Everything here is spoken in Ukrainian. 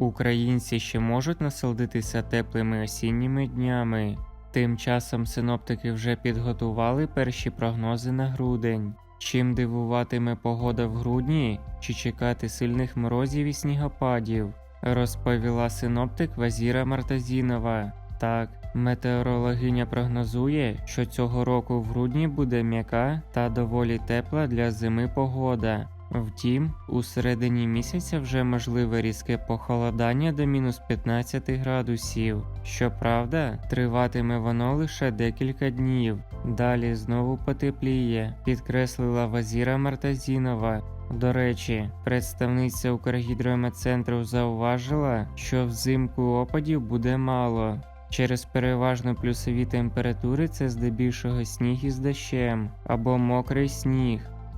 Українці ще можуть насолодитися теплими осінніми днями. Тим часом синоптики вже підготували перші прогнози на грудень. Чим дивуватиме погода в грудні, чи чекати сильних морозів і снігопадів, розповіла синоптик Вазіра Мартазінова. Так, метеорологиня прогнозує, що цього року в грудні буде м'яка та доволі тепла для зими погода. Втім, у середині місяця вже можливе різке похолодання до мінус 15 градусів. Щоправда, триватиме воно лише декілька днів. Далі знову потепліє, підкреслила Вазіра Мартазінова. До речі, представниця Укргідрометцентру зауважила, що взимку опадів буде мало. Через переважно плюсові температури це здебільшого сніг із дощем або мокрий сніг.